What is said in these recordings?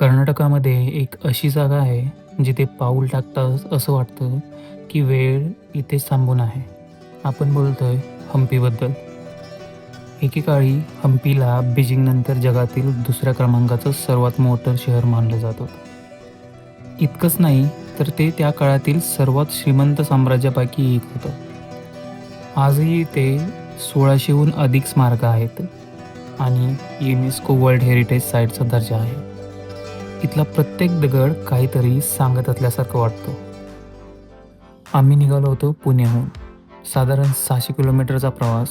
कर्नाटकामध्ये एक अशी जागा आहे जिथे पाऊल टाकताच असं वाटतं की वेळ इथेच थांबून आहे. आपण बोलतोय हम्पीबद्दल एकेकाळी हम्पीला बीजिंगनंतर जगातील दुसऱ्या क्रमांकाचं सर्वात मोठं शहर मानलं जात होतं. इतकंच नाही तर ते त्या काळातील सर्वात श्रीमंत साम्राज्यापैकी एक होतं. आजही इथे सोळाशेहून अधिक स्मारकं आहेत आणि युनेस्को वर्ल्ड हेरिटेज साईटचा दर्जा आहे. इथला प्रत्येक दगड काहीतरी सांगत असल्यासारखं वाटतो. आम्ही निघालो होतो पुण्याहून. साधारण सहाशे किलोमीटरचा प्रवास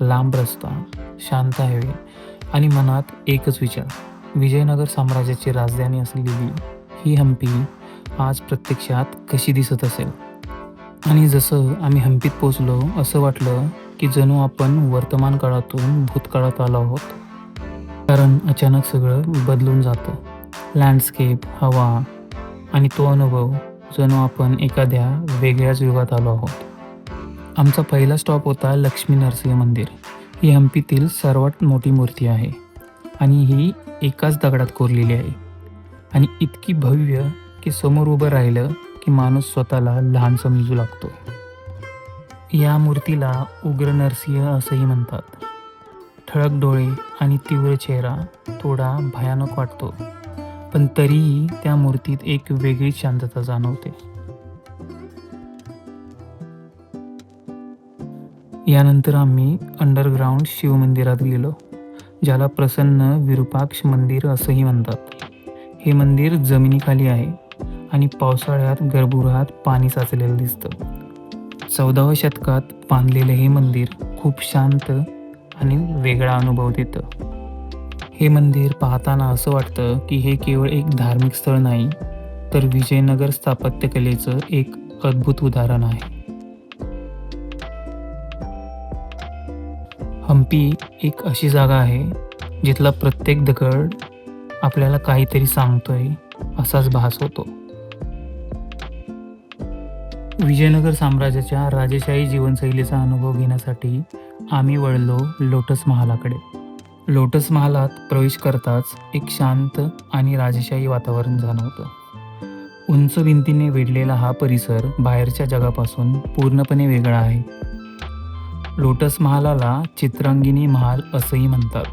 लांब रस्ता शांत हायवे आणि मनात एकच विचार विजयनगर साम्राज्याची राजधानी असलेली ही हम्पी आज प्रत्यक्षात कशी दिसत असेल? आणि जसं आम्ही हम्पीत पोचलो असं वाटलं की जणू आपण वर्तमान काळातून भूतकाळात आलो आहोत. कारण अचानक सगळं बदलून जातं. लँडस्केप हवा आणि तो अनुभव जणू आपण एखाद्या वेगळ्याच युगात आलो आहोत. आमचा पहिला स्टॉप होता लक्ष्मी नरसिंह मंदिर. ही हम्पीतील सर्वात मोठी मूर्ती आहे आणि ही एकाच दगडात कोरलेली आहे. आणि इतकी भव्य की समोर उभं राहिलं की माणूस स्वतःला लहान समजू लागतो. या मूर्तीला उग्र नरसिंह असंही म्हणतात. ठळक डोळे आणि तीव्र चेहरा थोडा भयानक वाटतो. पण तरीही त्या मूर्तीत एक वेगळी शांतता जाणवते. यानंतर आम्ही अंडरग्राऊंड शिवमंदिरात गेलो ज्याला प्रसन्न विरूपाक्ष मंदिर असंही म्हणतात. हे मंदिर जमिनीखाली आहे आणि पावसाळ्यात गर्भगृहात पाणी साचलेलं दिसतं. चौदाव्या शतकात बांधलेलं हे मंदिर खूप शांत आणि वेगळा अनुभव देतं. हे मंदिर पाहताना असं वाटतं की हे केवळ एक धार्मिक स्थळ नाही तर विजयनगर स्थापत्यकलेचं एक अद्भुत उदाहरण आहे. हम्पी एक अशी जागा आहे जिथला प्रत्येक दगड आपल्याला काहीतरी सांगतोय असाच भास होतो. विजयनगर साम्राज्याच्या राजेशाही जीवनशैलीचा अनुभव घेण्यासाठी आम्ही वळलो लोटस महालाकडे. लोटस महालात प्रवेश करताच एक शांत आणि राजशाही वातावरण जाणवतं उंच भिंतीने वेढलेला हा परिसर बाहेरच्या जगापासून पूर्णपणे वेगळा आहे. लोटस महालाला चित्रांगिनी महाल असंही म्हणतात.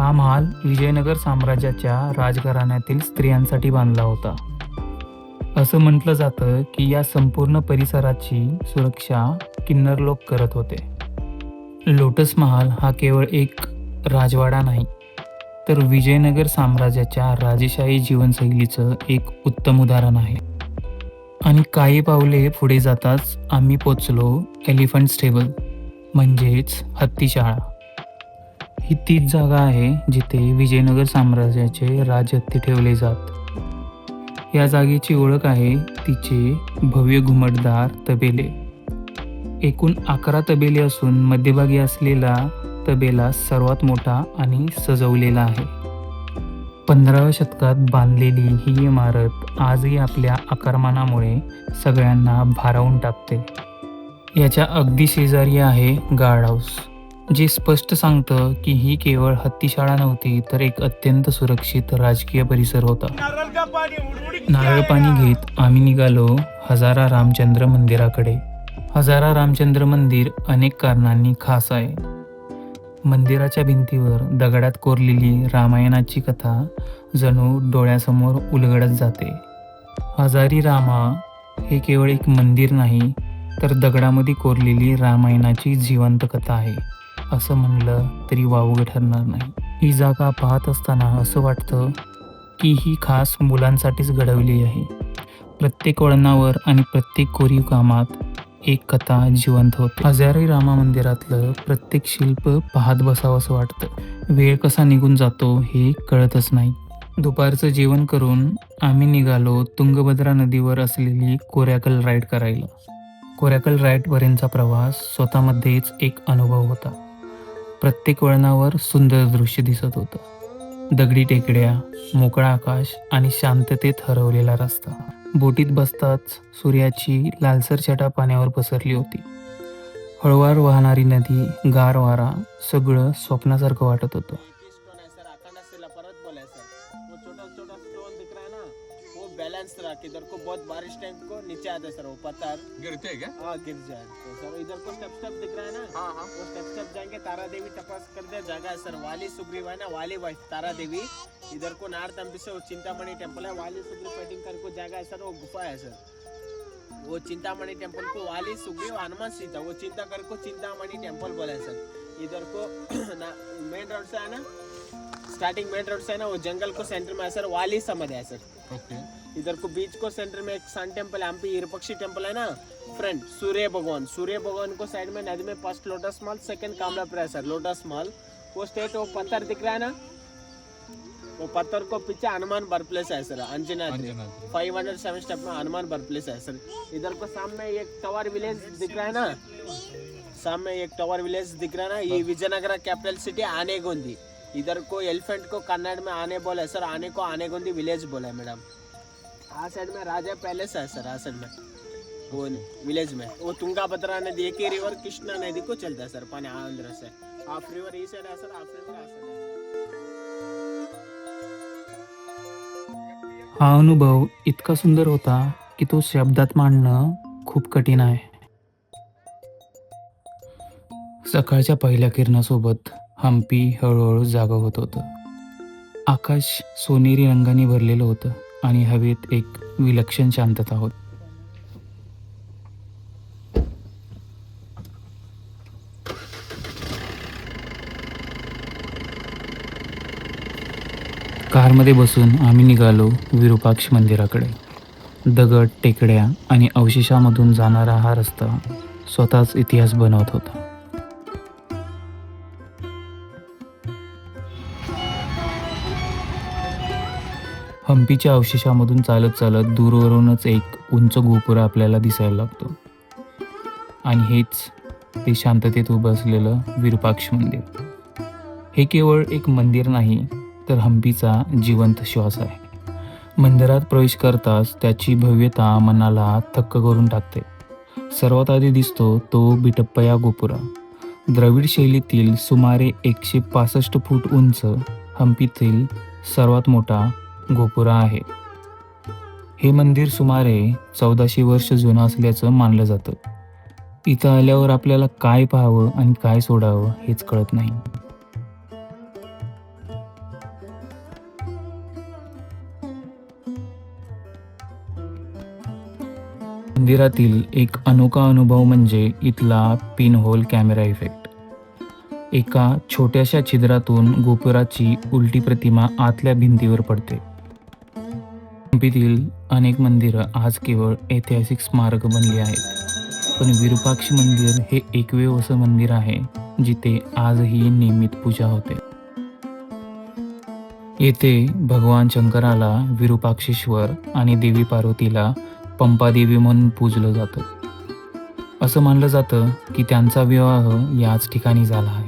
हा महाल विजयनगर साम्राज्याच्या राजघराण्यातील स्त्रियांसाठी बांधला होता. असं म्हटलं जातं की या संपूर्ण परिसराची सुरक्षा किन्नर लोक करत होते. लोटस महाल हा केवळ एक राजवाडा नाही तर विजयनगर साम्राज्याच्या राजेशाही जीवनशैलीचं एक उत्तम उदाहरण आहे. आणि काही पावले पुढे जाताच आम्ही पोचलो एलिफंट स्टेबल म्हणजेच हत्तीशाळा. ही तीच जागा आहे जिथे विजयनगर साम्राज्याचे राजहत्ती ठेवले जात. या जागेची ओळख आहे तिचे भव्य घुमटदार तबेले. एकूण अकरा तबेले असून मध्यभागी असलेला तबेला सर्वात मोठा आणि सजवलेला आहे. पंधराव्या शतकात बांधलेली ही इमारत आजही आपल्या आकारमानामुळे सगळ्यांना भारावून टाकते. याच्या अगदी शेजारी आहे गार्ड हाऊस जे स्पष्ट सांगतं की ही केवळ हत्तीशाळा नव्हती तर एक अत्यंत सुरक्षित राजकीय परिसर होता. नारळ पाणी घेत आम्ही निघालो हजारा रामचंद्र मंदिराकडे. हजारा रामचंद्र मंदिर अनेक कारणांनी खास आहे. मंदिराच्या भिंतीवर दगडात कोरलेली रामायणाची कथा जणू डोळ्यासमोर उलगडत जाते. हजारी रामा हे केवळ एक मंदिर नाही तर दगडामध्ये कोरलेली रामायणाची जिवंत कथा आहे असं म्हणलं तरी वावगं ठरणार नाही. ही जागा पाहत असताना असं वाटतं की ही खास मुलांसाठीच घडवली आहे. प्रत्येक वळणावर आणि प्रत्येक कोरीव कामात एक कथा जिवंत होते. हजारी रामा मंदिरातलं प्रत्येक शिल्प पाहत बसावंसं वाटतं. वेळ कसा निघून जातो हे कळतच नाही. दुपारचं जेवण करून आम्ही निघालो तुंगभद्रा नदीवर असलेली कोऱ्याकल राईड करायला. कोऱ्याकल राईडपर्यंतचा प्रवास स्वतःमध्येच एक अनुभव होता. प्रत्येक वळणावर सुंदर दृश्य दिसत होतं. दगडी टेकड्या मोकळा आकाश आणि शांततेत हरवलेला रस्ता. बोटीत बसताच सूर्याची लालसर छटा पाण्यावर पसरली होती. हळुवार वाहणारी नदी गार वारा सगळं स्वप्नासारखं वाटत होतं. आता है सर वो पत्थर गिरते क्या हाँ गिर जाए तो सर इधर को स्टेप स्टेप दिख रहा है ना? हाँ हाँ. वो स्टेप स्टेप जाएंगे तारा देवी तपास कर दे जगह है सर वाली सुग्रीव है ना? वाली वाइफ तारा देवी इधर को नार्थ एमपी से वो चिंतामणि टेम्पल है. वाली सुग्रीव कर को जगह है सर वो गुफा है सर वो चिंतामणि टेम्पल को वाली सुग्रीव हनुमान सीता वो चिंता कर को चिंतामणि टेम्पल बोला है सर इधर को मेन रोड से है ना? स्टार्टिंग मेन रोड से है ना? वो जंगल को सेंटर में है सर वाली समझ है सर ओके। इधर को बीच को सेंटर में एक सन टेंपल है हम्पी हिरपक्षी टेंपल है ना? फ्रंट सूर्य भगवान। सूर्य भगवान को साइड में नदी में फ़र्स्ट लोटस मॉल सेकंड कामला सर लोटस मॉल वो स्टेट वो पत्थर दिख रहा है ना? वो पत्थर को पीछे हनुमान बर्थ प्लेस है sir Anjana Anjanadri. Five hundred seven step में हनुमान बर्थ प्लेस है सर। इधर को सामने एक टावर विलेज दिख रहा है ना? सामने एक टावर विलेज दिख रहा है ना? ये विजयनगरा कैपिटल सिटी आने आनेगोंदी। इधर को एलिफेंट को कन्नड़ में आने बोला है सर आने को आनेगोंदी विलेज बोला है मैडम आ साइड में राजा पैलेस है सर आ साइड में। वो विलेज में। वो तुंगाभद्रा नदी एक ही रिवर कृष्णा नदी को चलता है सर पानी आंध्र से। हाफ रिवर ई साइड है सर हाफ रिवर आ साइड है। हा अनुभव इतका सुंदर होता की तो शब्दात मांडणं खूप कठीण आहे. सकाळच्या पहिल्या किरणासोबत हम्पी हळूहळू जागा होत होतं. आकाश सोनेरी रंगाने भरलेलं होतं आणि हवेत एक विलक्षण शांतता होती. कारमध्ये बसून आम्ही निघालो विरूपाक्ष मंदिराकडे. दगड टेकड्या आणि अवशेषामधून जाणारा हा रस्ता स्वतःच इतिहास बनवत होता. हम्पीच्या अवशेषामधून चालत चालत दूरवरूनच एक उंच गोपुर आपल्याला दिसायला लागतो. आणि हेच ते शांततेत उभं असलेलं विरूपाक्ष मंदिर. हे केवळ एक मंदिर नाही तर हम्पीचा जिवंत श्वास आहे. मंदिरात प्रवेश करताच त्याची भव्यता मनाला थक्क करून टाकते. सर्वात आधी दिसतो तो बिटप्पया गोपुरा. द्रविड शैलीतील सुमारे एकशे पासष्ट फूट उंच हम्पीतील सर्वात मोठा गोपुरा आहे. हे मंदिर सुमारे चौदाशे वर्ष जुनं असल्याचं मानलं जातं. इथं आल्यावर आपल्याला काय पाहावं आणि काय सोडावं हेच कळत नाही. मंदिरातील एक अनोखा अनुभव म्हणजे इथला पिन होल कॅमेरा इफेक्ट. एका छोट्याशा छिद्रातून गोपुराची उलटी प्रतिमा आतल्या भिंतीवर पडते. हम्पीतील अनेक मंदिरं आज केवळ ऐतिहासिक स्मारक बनली आहेत. पण विरूपाक्ष मंदिर हे एकमेव असं मंदिर आहे जिथे आजही नियमित पूजा होते. येथे भगवान शंकराला विरूपाक्षेश्वर आणि देवी पार्वतीला पंपादेवी म्हणून पूजलं जातं. असं मानलं जातं की त्यांचा विवाह याच ठिकाणी झाला आहे.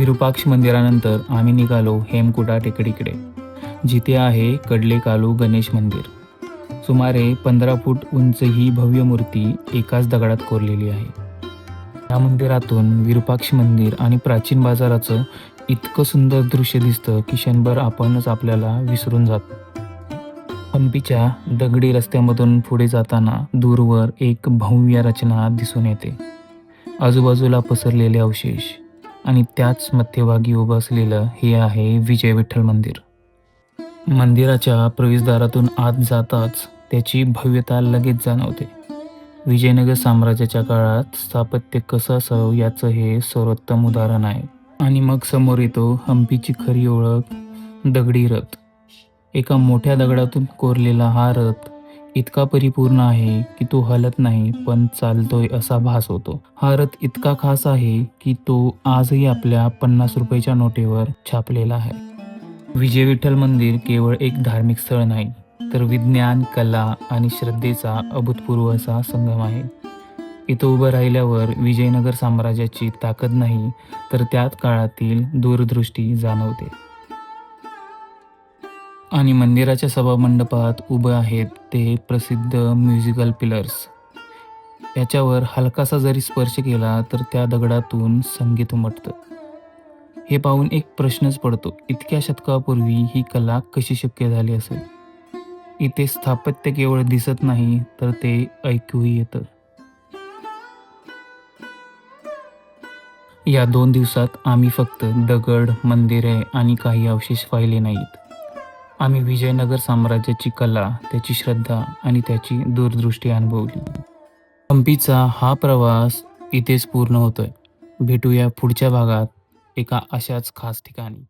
विरूपाक्ष मंदिरानंतर आम्ही निघालो हेमकुटा टेकडीकडे. जिथे आहे कडले कालू गणेश मंदिर. सुमारे पंधरा फूट उंच ही भव्य मूर्ती एकाच दगडात कोरलेली आहे. या मंदिरातून विरूपाक्ष मंदिर आणि प्राचीन बाजाराचं इतकं सुंदर दृश्य दिसतं की क्षणभर आपणच आपल्याला विसरून जातो. हंपीच्या दगडी रस्त्यामधून पुढे जाताना दूरवर एक भव्य रचना दिसून येते. आजूबाजूला पसरलेले अवशेष. आणि त्याच मध्यभागी उभं असलेलं हे आहे विजय विठ्ठल मंदिर. मंदिराच्या प्रवेशद्वारातून आत जाताच त्याची भव्यता लगेच जाणवते. विजयनगर साम्राज्याच्या काळात स्थापत्य कसं असावं याचं हे सर्वोत्तम उदाहरण आहे. आणि मग समोर येतो हम्पीची खरी ओळख दगडी रथ. एका मोठ्या दगडातून कोरलेला हा रथ इतका परिपूर्ण आहे की तो हलत नाही पण चालतोय असा भास होतो. हा रथ इतका खास आहे की तो आजही आपल्या पन्नास रुपयाच्या नोटेवर छापलेला आहे. विजय विठ्ठल मंदिर केवळ एक धार्मिक स्थळ नाही तर विज्ञान कला आणि श्रद्धेचा अभूतपूर्व असा संगम आहे. इथं उभं राहिल्यावर विजयनगर साम्राज्याची ताकद नाही तर त्यात काळातील दूरदृष्टी जाणवते. आणि मंदिराच्या सभामंडपात उभं आहेत ते प्रसिद्ध म्युझिकल पिलर्स. याच्यावर हलकासा जरी स्पर्श केला तर त्या दगडातून संगीत उमटतं. हे पाहून एक प्रश्नच पडतो इतक्या शतकापूर्वी ही कला कशी शक्य झाली असेल? इथे स्थापत्य केवळ दिसत नाही तर ते ऐकूही येतं. या दोन दिवसात आम्ही फक्त दगड मंदिरे आणि काही अवशेष पाहिले नाहीत. आम्ही विजयनगर साम्राज्याची कला त्याची श्रद्धा आणि त्याची दूरदृष्टी अनुभवली. हंपीचा हा प्रवास इथेच पूर्ण होतोय. भेटूया पुढच्या भागात एका अशाच खास ठिकाणी.